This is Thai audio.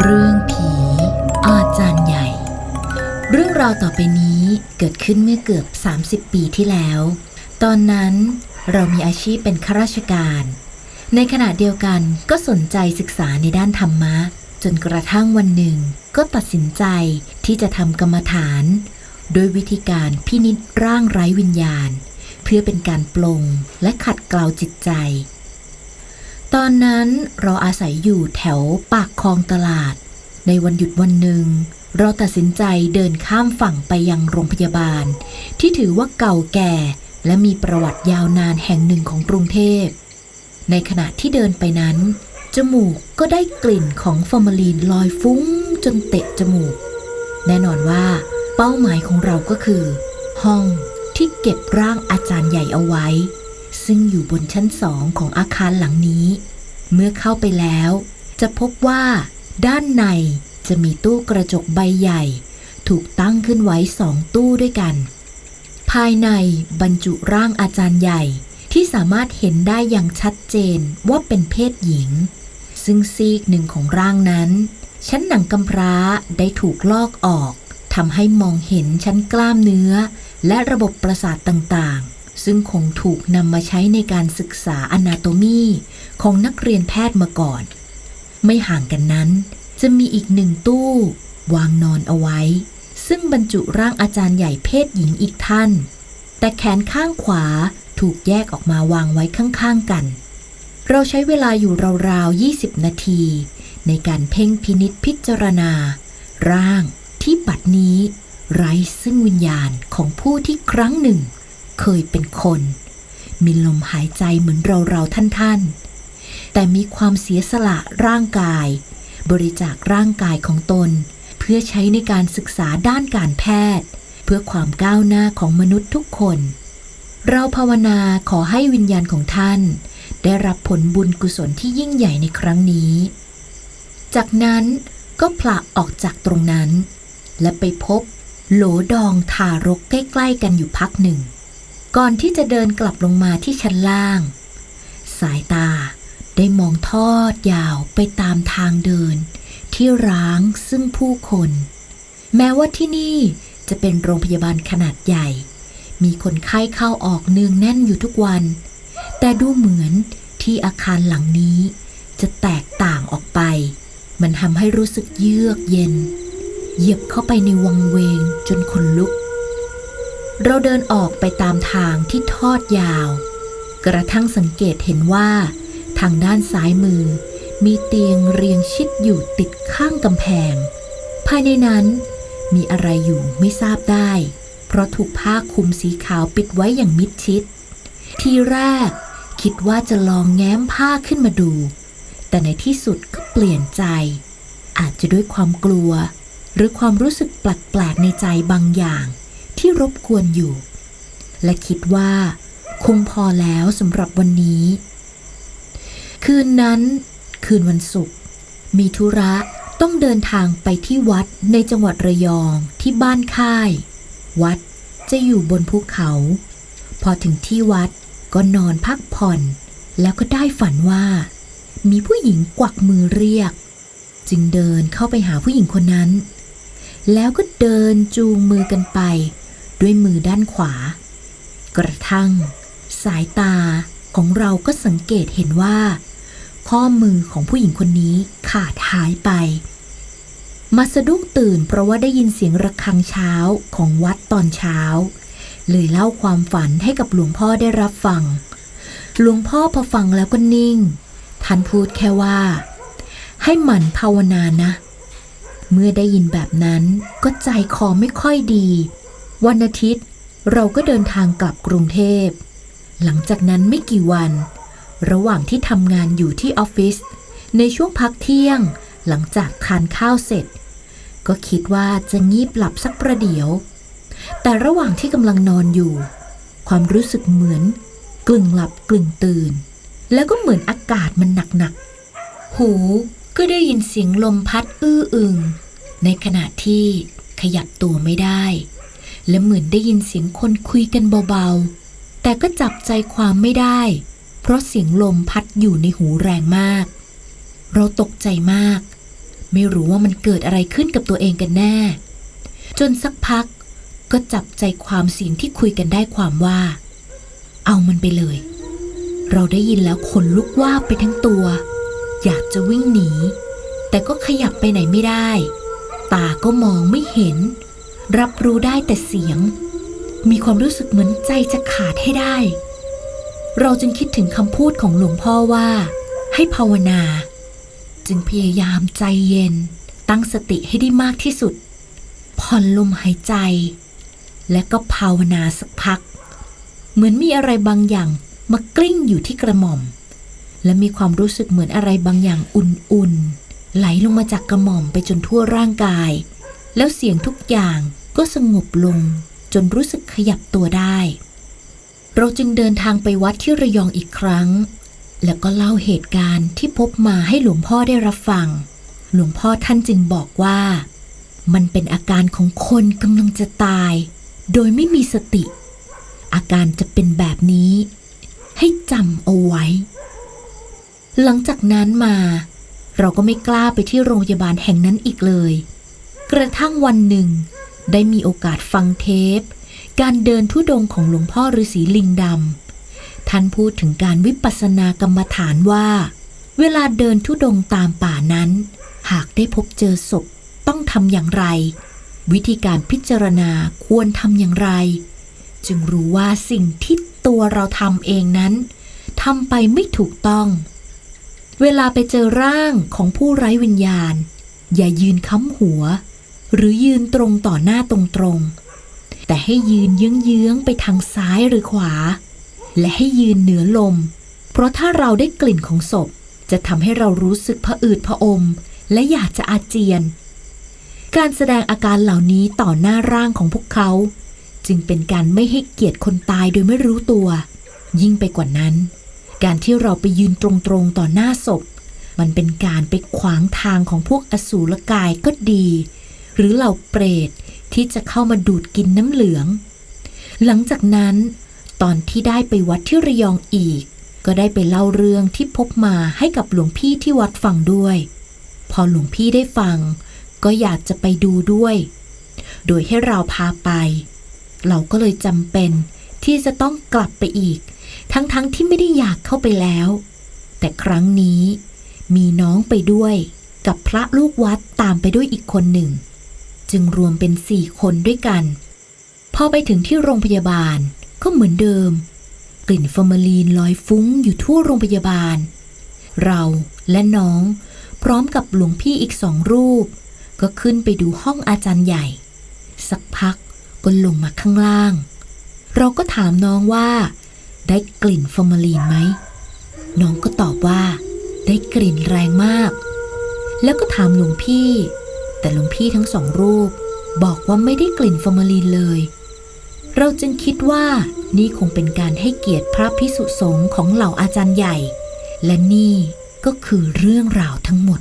เรื่องผีอาจารย์ใหญ่ เรื่องราวต่อไปนี้เกิดขึ้นเมื่อเกือบ 30 ปีที่แล้ว ตอนนั้นเรามีอาชีพเป็นข้าราชการ ในขณะเดียวกันก็สนใจศึกษาในด้านธรรมะ จนกระทั่งวันหนึ่งก็ตัดสินใจที่จะทำกรรมฐาน โดยวิธีการพินิจร่างไร้วิญญาณ เพื่อเป็นการปลงและขัดเกลาจิตใจ ตอนนั้นเราอาศัยอยู่แถวปากคลองตลาด ในวันหยุดวันหนึ่ง เราตัดสินใจเดินข้ามฝั่งไปยังโรงพยาบาล ที่ถือว่าเก่าแก่ และมีประวัติยาวนานแห่งหนึ่งของกรุงเทพ ในขณะที่เดินไปนั้น จมูกก็ได้กลิ่นของฟอร์มาลีนลอยฟุ้งจนเตะจมูก แน่นอนว่า เป้าหมายของเราก็คือ ห้องที่เก็บร่างอาจารย์ใหญ่เอาไว้ ซึ่งอยู่บนชั้นสองของอาคารหลังนี้ เมื่อเข้าไปแล้ว จะพบว่า ด้านในจะมีตู้กระจกใบใหญ่ ถูกตั้งขึ้นไว้สองตู้ด้วยกัน ภายในบรรจุร่างอาจารย์ใหญ่ที่สามารถเห็นได้อย่างชัดเจนว่าเป็นเพศหญิง ซึ่งซีกหนึ่งของร่างนั้น ชั้นหนังกำพร้าได้ถูกลอกออกทำให้มองเห็นชั้นกล้ามเนื้อ และระบบประสาทต่างๆ ซึ่งคงถูกนำมาใช้ในการศึกษาอนาโตมีของนักเรียนแพทย์มาก่อน ไม่ห่างกันนั้น จะมีอีกหนึ่งตู้ วางนอนเอาไว้ ซึ่งบรรจุร่างอาจารย์ใหญ่เพศหญิงอีกท่าน แต่แขนข้างขวาถูกแยกออกมาวางไว้ข้างๆกัน เราใช้เวลาอยู่ราวๆ 20 นาที ในการเพ่งพินิษพิจารณา ร่างที่บัดนี้ไร้ซึ่งวิญญาณของผู้ที่ครั้งหนึ่ง เคยเป็นคน มีลมหายใจเหมือนเราๆท่านๆแต่มีความเสียสละร่างกาย บริจาคร่างกายของตน เพื่อใช้ในการศึกษาด้านการแพทย์ เพื่อความก้าวหน้าของมนุษย์ทุกคน เราภาวนาขอให้วิญญาณของท่าน ได้รับผลบุญกุศลที่ยิ่งใหญ่ในครั้งนี้ จากนั้นก็ผละออกจากตรงนั้น และไปพบโหลดองทารกใกล้ ๆ กันอยู่พักหนึ่ง ก่อนที่จะเดินกลับลงมาที่ชั้นล่าง สายตาได้มองทอดยาวไปตามทางเดิน ที่ร้างซึ่งผู้คน แม้ว่าที่นี่จะเป็นโรงพยาบาลขนาดใหญ่ มีคนไข้เข้าออกเนืองแน่นอยู่ทุกวัน แต่ดูเหมือนที่อาคารหลังนี้จะแตกต่างออกไป มันทำให้รู้สึกเยือกเย็น เหยียบเข้าไปในวังเวงจนขนลุก เราเดินออกไปตามทางที่ทอดยาว กระทั่งสังเกตเห็นว่า ทางด้านซ้ายมือ มีเตียงเรียงชิดอยู่ติดข้างกำแพง ภายในนั้นมีอะไรอยู่ไม่ทราบได้ เพราะถูกผ้าคลุมสีขาวปิดไว้อย่างมิดชิด ทีแรกคิดว่าจะลองแง้มผ้าขึ้นมาดู แต่ในที่สุดก็เปลี่ยนใจ อาจจะด้วยความกลัว หรือความรู้สึกแปลกๆในใจบางอย่าง ที่รบกวนอยู่ และคิดว่า คงพอแล้วสำหรับวันนี้ คืนนั้น คืนวันศุกร์มีธุระต้องเดินทางไปที่วัดในจังหวัดระยองที่บ้านค่าย วัดจะอยู่บนภูเขา พอถึงที่วัดก็นอนพักผ่อน แล้วก็ได้ฝันว่า มีผู้หญิงกวักมือเรียก จึงเดินเข้าไปหาผู้หญิงคนนั้น แล้วก็เดินจูงมือกันไป ด้วยมือด้านขวา กระทั่ง สายตาของเราก็สังเกตเห็นว่า ข้อมือของผู้หญิงคนนี้ขาดหายไป มาสะดุ้งตื่นเพราะว่าได้ยินเสียงระฆังเช้าของวัดตอนเช้า เลยเล่าความฝันให้กับหลวงพ่อได้รับฟัง หลวงพ่อพอฟังแล้วก็นิ่ง ท่านพูดแค่ว่า ให้หมั่นภาวนานะ เมื่อได้ยินแบบนั้นก็ใจคอไม่ค่อยดี วันอาทิตย์เราก็เดินทางกลับกรุงเทพ หลังจากนั้นไม่กี่วัน ระหว่างที่ทำงานอยู่ที่ออฟฟิศในช่วงพักเที่ยง หลังจากทานข้าวเสร็จ ก็คิดว่าจะงีบหลับสักประเดี๋ยว แต่ระหว่างที่กำลังนอนอยู่ ความรู้สึกเหมือน กลึ่งหลับกลึ่งตื่น แล้วก็เหมือนอากาศมันหนักๆ หูก็ได้ยินเสียงลมพัดอื้ออึงในขณะที่ขยับตัวไม่ได้ และเหมือนได้ยินเสียงคนคุยกันเบาๆ แต่ก็จับใจความไม่ได้ เพราะเสียงลมพัดอยู่ในหูแรงมาก เราตกใจมาก ไม่รู้ว่ามันเกิดอะไรขึ้นกับตัวเองกันแน่ จนสักพักก็จับใจความเสียงที่คุยกันได้ความว่า เอามันไปเลย เราได้ยินแล้วขนลุกว่าไปทั้งตัว อยากจะวิ่งหนี แต่ก็ขยับไปไหนไม่ได้ ตาก็มองไม่เห็น รับรู้ได้แต่เสียง มีความรู้สึกเหมือนใจจะขาดให้ได้ เราจึงคิดถึงคำพูดของหลวงพ่อว่า ให้ภาวนา จึงพยายามใจเย็น ตั้งสติให้ได้มากที่สุด ผ่อนลมหายใจ และก็ภาวนาสักพัก เหมือนมีอะไรบางอย่างมากลิ้งอยู่ที่กระหม่อม และมีความรู้สึกเหมือนอะไรบางอย่างอุ่นๆไหลลงมาจากกระหม่อมไปจนทั่วร่างกาย แล้วเสียงทุกอย่าง ก็สงบลงจนรู้สึกขยับตัวได้ เราจึงเดินทางไปวัดที่ระยองอีกครั้ง แล้วก็เล่าเหตุการณ์ที่พบมาให้หลวงพ่อได้รับฟัง หลวงพ่อท่านจึงบอกว่า มันเป็นอาการของคนกำลังจะตาย โดยไม่มีสติ อาการจะเป็นแบบนี้ ให้จำเอาไว้ หลังจากนั้นมา เราก็ไม่กล้าไปที่โรงพยาบาลแห่งนั้นอีกเลย กระทั่งวันหนึ่ง ได้มีโอกาสฟังเทป การเดินทุดงของหลวงพ่อฤาษีลิงดำ ท่านพูดถึงการวิปัสสนากรรมฐานว่า เวลาเดินทุดงตามป่านั้น หากได้พบเจอศพต้องทำอย่างไร วิธีการพิจารณาควรทำอย่างไร จึงรู้ว่าสิ่งที่ตัวเราทำเองนั้นทำไปไม่ถูกต้อง เวลาไปเจอร่างของผู้ไร้วิญญาณ อย่ายืนค้ำหัว หรือยืนตรงต่อหน้าตรงๆ แต่ให้ยืนเยื้องๆไปทางซ้ายหรือขวา และให้ยืนเหนือลม เพราะถ้าเราได้กลิ่นของศพ จะทำให้เรารู้สึกผะอืดผะอม และอยากจะอาเจียน การแสดงอาการเหล่านี้ต่อหน้าร่างของพวกเขา จึงเป็นการไม่ให้เกียรติคนตายโดยไม่รู้ตัว ยิ่งไปกว่านั้น การที่เราไปยืนตรงๆต่อหน้าศพ มันเป็นการไปขวางทางของพวกอสูรกายก็ดี หรือเหล่าเปรตที่จะเข้ามาดูดกินน้ำเหลือง หลังจากนั้น ตอนที่ได้ไปวัดที่ระยองอีก ก็ได้ไปเล่าเรื่องที่พบมาให้กับหลวงพี่ที่วัดฟังด้วย พอหลวงพี่ได้ฟัง ก็อยากจะไปดูด้วย โดยให้เราพาไป เราก็เลยจำเป็นที่จะต้องกลับไปอีก ทั้งๆทที่ไม่ได้อยากเข้าไปแล้ว แต่ครั้งนี้มีน้องไปด้วยกับพระลูกวัดตามไปด้วยอีกคนหนึ่ง จึงรวมเป็นสี่คนด้วยกัน พอไปถึงที่โรงพยาบาลก็เหมือนเดิม กลิ่นฟอร์มาลีนลอยฟุ้งอยู่ทั่วโรงพยาบาล เราและน้องพร้อมกับหลวงพี่อีกสองรูป ก็ขึ้นไปดูห้องอาจารย์ใหญ่ สักพักก็ลงมาข้างล่าง เราก็ถามน้องว่า ได้กลิ่นฟอร์มาลีนไหม น้องก็ตอบว่า ได้กลิ่นแรงมาก แล้วก็ถามหลวงพี่ แต่หลวงพี่ทั้งสองรูป บอกว่าไม่ได้กลิ่นฟอร์มาลีนเลย เราจึงคิดว่านี่คงเป็นการให้เกียรติพระพิสุสงฆ์ของเหล่าอาจารย์ใหญ่ และนี่ก็คือเรื่องราวทั้งหมด